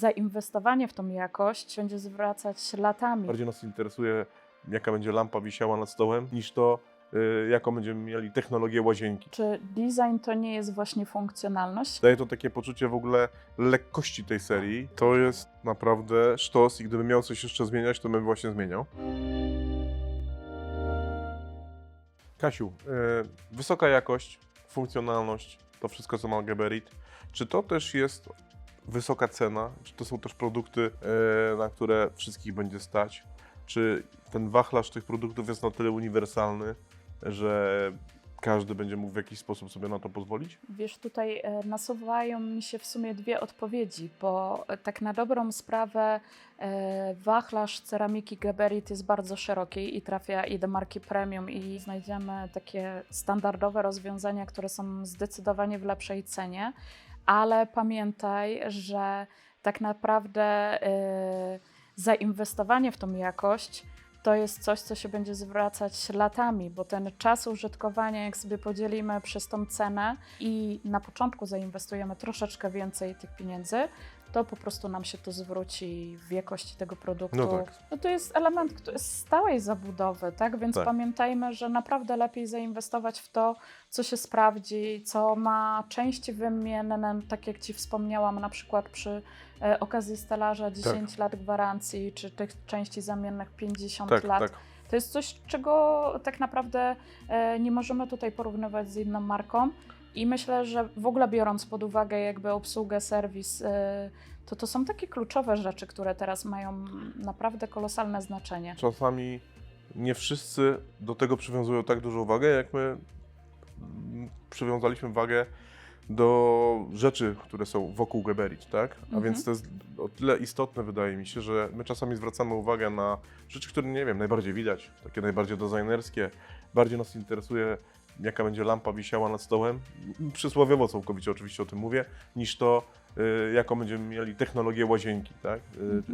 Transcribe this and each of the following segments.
zainwestowanie w tą jakość będzie zwracać latami. Bardziej nas interesuje, jaka będzie lampa wisiała nad stołem, niż to, y, jaką będziemy mieli technologię łazienki. Czy design to nie jest właśnie funkcjonalność? Daje to takie poczucie w ogóle lekkości tej serii. To jest naprawdę sztos i gdybym miał coś jeszcze zmieniać, to bym właśnie zmieniał. Kasiu, y, wysoka jakość, funkcjonalność, to wszystko co ma Geberit. Czy to też jest wysoka cena? Czy to są też produkty, y, na które wszystkich będzie stać? Czy ten wachlarz tych produktów jest na tyle uniwersalny, że każdy będzie mógł w jakiś sposób sobie na to pozwolić? Wiesz, tutaj e, nasuwają mi się w sumie dwie odpowiedzi, bo e, tak na dobrą sprawę e, wachlarz ceramiki Geberit jest bardzo szeroki i trafia i do marki premium i znajdziemy takie standardowe rozwiązania, które są zdecydowanie w lepszej cenie, ale pamiętaj, że tak naprawdę e, zainwestowanie w tą jakość to jest coś, co się będzie zwracać latami, bo ten czas użytkowania, jak sobie podzielimy przez tą cenę i na początku zainwestujemy troszeczkę więcej tych pieniędzy, to po prostu nam się to zwróci w jakości tego produktu. No tak. No to jest element który jest stałej zabudowy, tak? Więc Tak. pamiętajmy, że naprawdę lepiej zainwestować w to, co się sprawdzi, co ma części wymienne, tak jak Ci wspomniałam, na przykład przy e, okazji stelaża 10 lat gwarancji, czy tych części zamiennych 50 Tak, lat. tak. To jest coś, czego tak naprawdę e, nie możemy tutaj porównywać z inną marką. I myślę, że w ogóle biorąc pod uwagę jakby obsługę, serwis, e, to to są takie kluczowe rzeczy, które teraz mają naprawdę kolosalne znaczenie. Czasami nie wszyscy do tego przywiązują tak dużą wagę, jak my mm, przywiązaliśmy wagę do rzeczy, które są wokół Geberit, tak? A Mhm. więc to jest o tyle istotne, wydaje mi się, że my czasami zwracamy uwagę na rzeczy, które, nie wiem, najbardziej widać, takie najbardziej designerskie. Bardziej nas interesuje, jaka będzie lampa wisiała nad stołem, przysłowiowo całkowicie oczywiście o tym mówię, niż to, y, jaką będziemy mieli technologię łazienki, tak? Y, Mhm.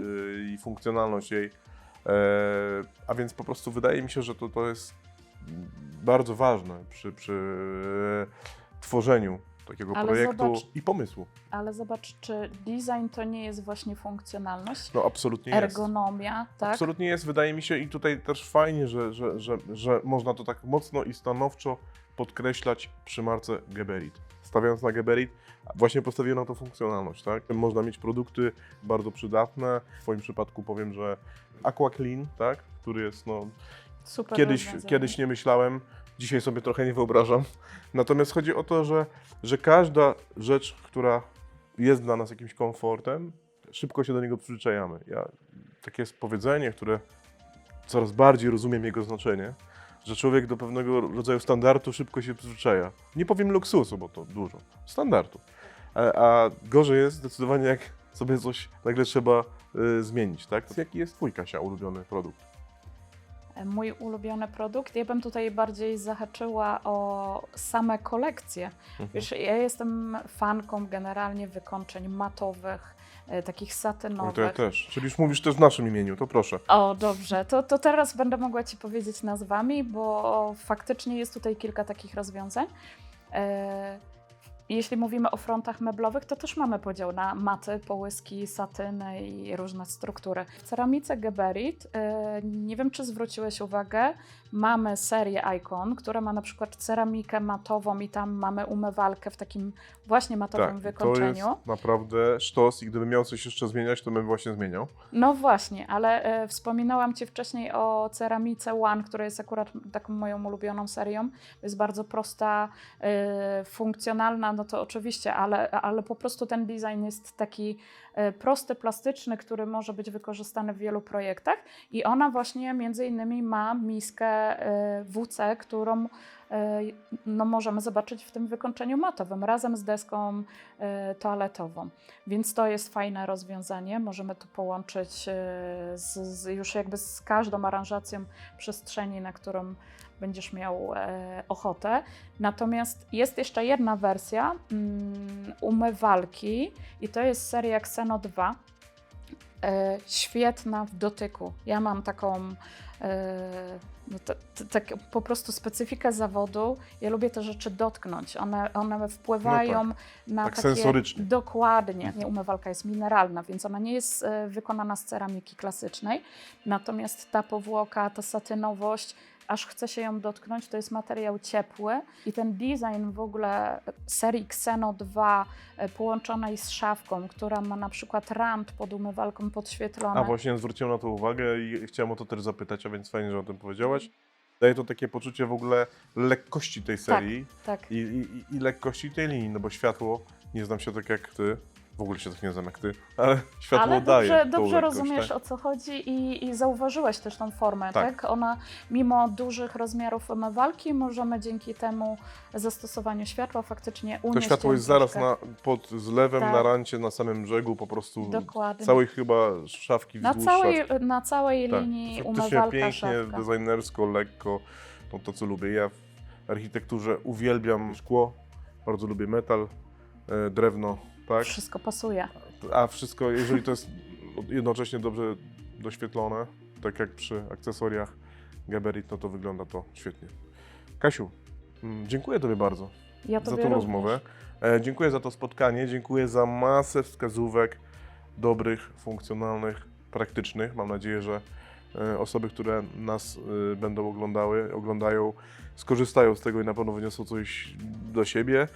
y, I funkcjonalność jej. E, a więc po prostu wydaje mi się, że to, to jest bardzo ważne przy, przy tworzeniu takiego Ale projektu zobacz- i pomysłu. Ale zobacz, czy design to nie jest właśnie funkcjonalność? No absolutnie jest. Ergonomia, tak? Absolutnie jest, wydaje mi się, i tutaj też fajnie, że, że, że, że można to tak mocno i stanowczo podkreślać przy marce Geberit. Stawiając na Geberit, właśnie postawiono na to funkcjonalność, tak? Można mieć produkty bardzo przydatne. W Twoim przypadku powiem, że Aqua Clean, tak? Który jest no, Super Kiedyś, kiedyś nie myślałem, dzisiaj sobie trochę nie wyobrażam. Natomiast chodzi o to, że, że każda rzecz, która jest dla nas jakimś komfortem, szybko się do niego przyzwyczajamy. Ja, takie jest powiedzenie, które coraz bardziej rozumiem jego znaczenie, że człowiek do pewnego rodzaju standardu szybko się przyzwyczaja. Nie powiem luksusu, bo to dużo, standardu. A, a gorzej jest zdecydowanie, jak sobie coś nagle trzeba y, zmienić, tak? Jaki jest twój, Kasia, ulubiony produkt? Mój ulubiony produkt, ja bym tutaj bardziej zahaczyła o same kolekcje. Mhm. Wiesz, ja jestem fanką generalnie wykończeń matowych, e, takich No satynowych. to ja też. Czyli już mówisz też w naszym imieniu, to proszę. O, dobrze. To, to teraz będę mogła Ci powiedzieć nazwami, bo faktycznie jest tutaj kilka takich rozwiązań. E, jeśli mówimy o frontach meblowych, to też mamy podział na maty, połyski, satyny i różne struktury. W ceramice Geberit, e, nie wiem czy zwróciłeś uwagę, mamy serię Icon, która ma na przykład ceramikę matową i tam mamy umywalkę w takim właśnie matowym Tak, to wykończeniu. jest naprawdę sztos i gdybym miał coś jeszcze zmieniać, to bym właśnie zmieniał. No właśnie, ale e, wspominałam Ci wcześniej o ceramice One, która jest akurat taką moją ulubioną serią. Jest bardzo prosta, e, funkcjonalna, no to oczywiście, ale, ale po prostu ten design jest taki e, prosty, plastyczny, który może być wykorzystany w wielu projektach i ona właśnie między innymi ma miskę e, WC, którą no, możemy zobaczyć w tym wykończeniu matowym razem z deską e, toaletową. Więc to jest fajne rozwiązanie. Możemy to połączyć e, z, z już jakby z każdą aranżacją przestrzeni, na którą będziesz miał e, ochotę. Natomiast jest jeszcze jedna wersja mm, umywalki i to jest seria Xeno 2. e, świetna w dotyku. Ja mam taką e, no to, to, tak po prostu specyfikę zawodu. Ja lubię te rzeczy dotknąć. One, one wpływają na tak takie... sensorycznie. Dokładnie. Nie, Umywalka jest mineralna, więc ona nie jest e, wykonana z ceramiki klasycznej. Natomiast ta powłoka, ta satynowość, aż chce się ją dotknąć, to jest materiał ciepły i ten design w ogóle serii Xeno 2 e, połączonej z szafką, która ma na przykład rand pod umywalką podświetlone. A właśnie zwróciłem na to uwagę i chciałem o to też zapytać, a więc fajnie, że o tym powiedziałaś. Daje to takie poczucie w ogóle lekkości tej serii Tak, i, i, i lekkości tej linii, no bo światło, nie znam się tak jak ty, w ogóle się tak nie znam jak ty, ale światło ale daje dobrze, dobrze rozumiesz tak? o co chodzi i, i zauważyłeś też tą formę, Tak. tak. Ona mimo dużych rozmiarów umywalki możemy dzięki temu zastosowaniu światła faktycznie To unieść światło ją jest zaraz troszkę. na, pod zlewem, Tak. na rancie, na samym brzegu, po prostu Dokładnie. całej chyba szafki na wzdłuż całej, szafki. na całej Tak, linii umywalka, pięknie, szafka. designersko, lekko, no to co lubię. Ja w architekturze uwielbiam szkło, bardzo lubię metal, e, drewno, tak? Wszystko pasuje. A wszystko, jeżeli to jest jednocześnie dobrze doświetlone, tak jak przy akcesoriach Gaberit, no to wygląda to świetnie. Kasiu, mm, dziękuję Tobie bardzo Ja za tą również. rozmowę. E, dziękuję za to spotkanie, dziękuję za masę wskazówek dobrych, funkcjonalnych, praktycznych. Mam nadzieję, że e, osoby, które nas e, będą oglądały, oglądają, skorzystają z tego i na pewno wyniosą coś do siebie.